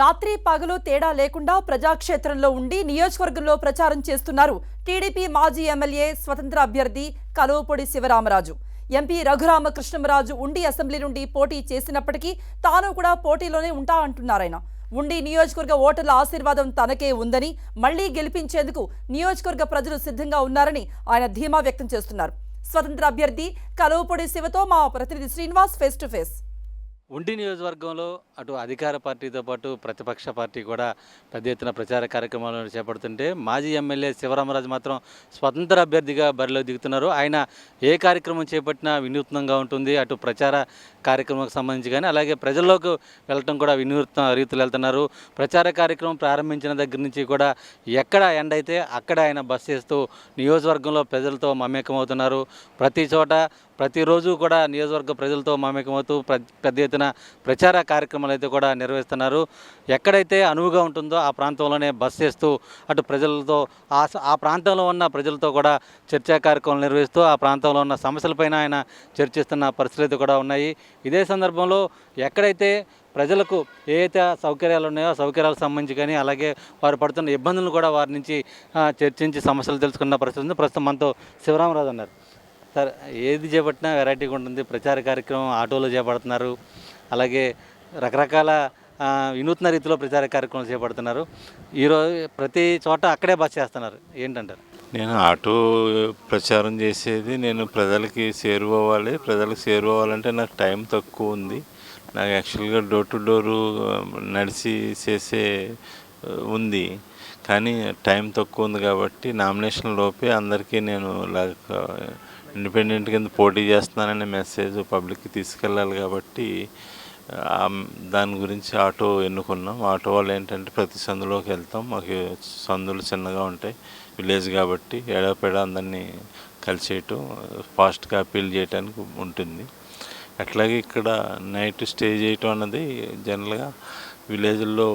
రాత్రి పగలు తేడా లేకుండా ప్రజాక్షేత్రంలో ఉండి నియోజకవర్గంలో ప్రచారం చేస్తున్నారు టీడీపీ మాజీ ఎమ్మెల్యే స్వతంత్ర అభ్యర్థి కలువపొడి శివరామరాజు. ఎంపీ రఘురామకృష్ణమరాజు ఉండి అసెంబ్లీ నుండి పోటీ చేసినప్పటికీ తాను కూడా పోటీలోనే ఉంటా అంటున్నారాయన ఉండి నియోజకవర్గ ఓటర్ల ఆశీర్వాదం తనకే ఉందని మళ్ళీ గెలిపించేందుకు నియోజకవర్గ ప్రజలు సిద్ధంగా ఉన్నారని ఆయన ధీమా వ్యక్తం చేస్తున్నారు. స్వతంత్ర అభ్యర్థి కలువపొడి శివతో మా ప్రతినిధి శ్రీనివాస్ ఫేస్ టు ఫేస్. ఉండి నియోజకవర్గంలో అటు అధికార పార్టీతో పాటు ప్రతిపక్ష పార్టీ కూడా పెద్ద ఎత్తున ప్రచార కార్యక్రమాలను చేపడుతుంటే మాజీ ఎమ్మెల్యే శివరామరాజు మాత్రం స్వతంత్ర అభ్యర్థిగా బరిలో దిగుతున్నారు. ఆయన ఏ కార్యక్రమం చేపట్టినా వినూత్నంగా ఉంటుంది. అటు ప్రచార కార్యక్రమానికి సంబంధించి కానీ అలాగే ప్రజల్లోకి వెళ్ళటం కూడా వినూత్న రీతిలో వెళ్తున్నారు. ప్రచార కార్యక్రమం ప్రారంభించిన దగ్గర నుంచి కూడా ఎక్కడ ఎండ్ అయితే అక్కడ ఆయన బస్ చేస్తూ నియోజకవర్గంలో ప్రజలతో మమేకమవుతున్నారు. ప్రతి చోట ప్రతిరోజు కూడా నియోజకవర్గ ప్రజలతో మమేకమవుతూ ప్ర పెద్ద ఎత్తున ప్రచార కార్యక్రమాలు అయితే కూడా నిర్వహిస్తున్నారు. ఎక్కడైతే అనువుగా ఉంటుందో ఆ ప్రాంతంలోనే బస్ చేస్తూ అటు ప్రజలతో ఆ ఆ ప్రాంతంలో ఉన్న ప్రజలతో కూడా చర్చా కార్యక్రమాలు నిర్వహిస్తూ ఆ ప్రాంతంలో ఉన్న సమస్యలపైన ఆయన చర్చిస్తున్న పరిస్థితులు అయితే కూడా ఉన్నాయి. ఇదే సందర్భంలో ఎక్కడైతే ప్రజలకు ఏ అయితే సౌకర్యాలు ఉన్నాయో సౌకర్యాలకు సంబంధించి కానీ అలాగే వారు పడుతున్న ఇబ్బందులను కూడా వారి నుంచి చర్చించి సమస్యలు తెలుసుకున్న పరిస్థితి ఉంది. ప్రస్తుతం మనతో శివరామరాజు అన్నారు. సార్ ఏది చేపట్టినా వెరైటీగా ఉంటుంది. ప్రచార కార్యక్రమం ఆటోలో చేపడుతున్నారు. అలాగే రకరకాల వినూత్న రీతిలో ప్రచార కార్యక్రమాలు చేపడుతున్నారు. ఈరోజు ప్రతి చోట అక్కడే బస్ చేస్తున్నారు. ఏంటంటారు? నేను ఆటో ప్రచారం చేసేది నేను ప్రజలకి చేరుకోవాలి ప్రజలకు చేరువవ్వాలంటే నాకు టైం తక్కువ ఉంది. నాకు యాక్చువల్గా డోర్ టు డోరు నడిచి చేసే ఉంది. కానీ టైం తక్కువ ఉంది కాబట్టి నామినేషన్ లోపే అందరికీ నేను లైక్ ఇండిపెండెంట్ కింద పోటీ చేస్తున్నాననే మెసేజ్ పబ్లిక్కి తీసుకెళ్ళాలి కాబట్టి దాని గురించి ఆటో ఎన్నుకున్నాం. ఆటో వాళ్ళు ఏంటంటే ప్రతి సందులోకి వెళ్తాం. మాకు సందులు చిన్నగా ఉంటాయి విలేజ్ కాబట్టి ఏడాపెడా అందరినీ కలిసేయటం ఫాస్ట్గా అప్పీల్ చేయడానికి ఉంటుంది. అట్లాగే ఇక్కడ నైట్ స్టే చేయటం అన్నది జనరల్గా విలేజ్లో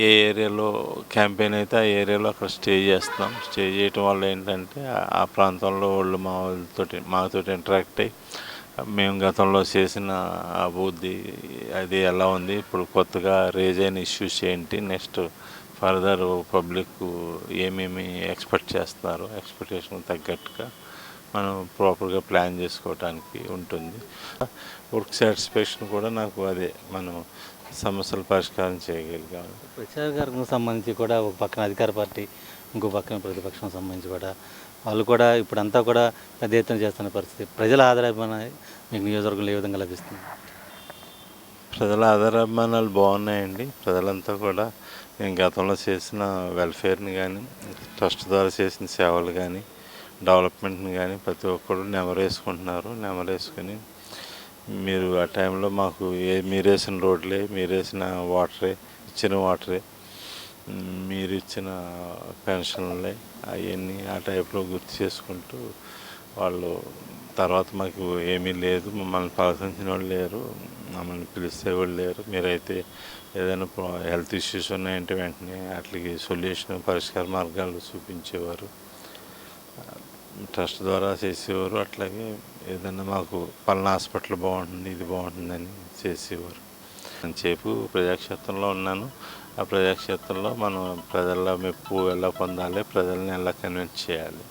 ఏ ఏరియాలో క్యాంపెయిన్ అయితే ఆ ఏరియాలో అక్కడ స్టే చేస్తాం. స్టే చేయటం వల్ల ఏంటంటే ఆ- ప్రాంతంలో వాళ్ళు మా వాళ్ళతోటి మాతోటి ఇంటరాక్ట్ అయ్యి మేము గతంలో చేసిన అభివృద్ధి అది ఎలా ఉంది ఇప్పుడు కొత్తగా రేజ్ అయిన ఇష్యూస్ ఏంటి నెక్స్ట్ ఫర్దర్ పబ్లిక్ ఏమేమి ఎక్స్పెక్ట్ చేస్తున్నారు ఎక్స్పెక్టేషన్ తగ్గట్టుగా మనం ప్రాపర్గా ప్లాన్ చేసుకోవడానికి ఉంటుంది. వర్క్ సాటిస్ఫాక్షన్ కూడా నాకు అదే మనం సమస్యలు పరిష్కారం చేయగలిగాము. ప్రచార కార్యక్రమం సంబంధించి కూడా ఒక పక్కన అధికార పార్టీ ఇంకో పక్కన ప్రతిపక్షం సంబంధించి కూడా వాళ్ళు కూడా ఇప్పుడంతా కూడా పెద్ద ఎత్తున చేస్తున్న పరిస్థితి. ప్రజల ఆధారమైన మీకు నియోజకవర్గంలో ఏ విధంగా లభిస్తుంది? ప్రజల ఆధారాభిమానాలు బాగున్నాయండి. ప్రజలంతా కూడా నేను గతంలో చేసిన వెల్ఫేర్ని కానీ ట్రస్ట్ ద్వారా చేసిన సేవలు కానీ డెవలప్మెంట్ని కానీ ప్రతి ఒక్కరు నెమరేసుకుంటున్నారు నెమరేసుకుని మీరు ఆ టైంలో మాకు ఏ మీరేసిన రోడ్లే మీరేసిన వాటరే ఇచ్చిన వాటరే మీరు ఇచ్చిన పెన్షన్లే అవన్నీ ఆ టైప్లో గుర్తు చేసుకుంటూ వాళ్ళు తర్వాత మాకు ఏమీ లేదు. మమ్మల్ని పలకరించిన వాళ్ళు లేరు. మమ్మల్ని పిలిస్తే వాళ్ళు లేరు. మీరైతే ఏదైనా హెల్త్ ఇష్యూస్ ఉన్నాయంటే వెంటనే వాటికి సొల్యూషన్ పరిష్కార మార్గాలు చూపించేవారు. ట్రస్ట్ ద్వారా చేసేవారు. అట్లాగే ఏదైనా మాకు పలానా హాస్పిటల్ బాగుంటుంది ఇది బాగుంటుందని చేసేవారు. నేను చేపు ప్రజాక్షేత్రంలో ఉన్నాను. ఆ ప్రజాక్షేత్రంలో మనం ప్రజల మెప్పు ఎలా పొందాలి ప్రజల్ని ఎలా కన్విన్స్ చేయాలి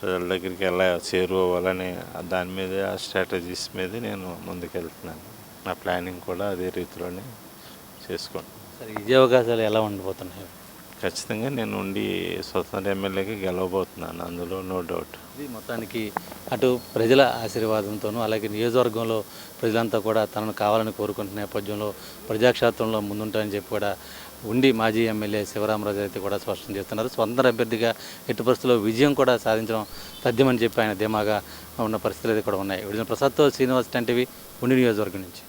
ప్రజల దగ్గరికి ఎలా చేరుకోవాలని దాని మీద ఆ స్ట్రాటజీస్ మీద నేను ముందుకెళ్తున్నాను. నా ప్లానింగ్ కూడా అదే రీతిలోనే చేసుకుంటాను సరే విద్యా అవకాశాలు ఎలా ఉండిపోతున్నాయి ఖచ్చితంగా నేను ఉండి స్వతంత్ర ఎమ్మెల్యేకి గెలవబోతున్నాను అందులో నో డౌట్ ఇది మొత్తానికి అటు ప్రజల ఆశీర్వాదంతోనూ అలాగే నియోజకవర్గంలో ప్రజలంతా కూడా తనను కావాలని కోరుకుంటున్న నేపథ్యంలో ప్రజాక్షేత్రంలో ముందుంటారని చెప్పి కూడా ఉండి మాజీ ఎమ్మెల్యే శివరామరాజు అయితే కూడా స్పష్టం చేస్తున్నారు. స్వతంత్ర అభ్యర్థిగా ఎట్టి పరిస్థితుల్లో విజయం కూడా సాధించడం సాధ్యమని చెప్పి ఆయన ధీమాగా ఉన్న పరిస్థితులు అయితే కూడా ఉన్నాయి. విడుదల ప్రసాద్తో శ్రీనివాస్ టెన్ టీవీ ఉండి నియోజకవర్గం నుంచి.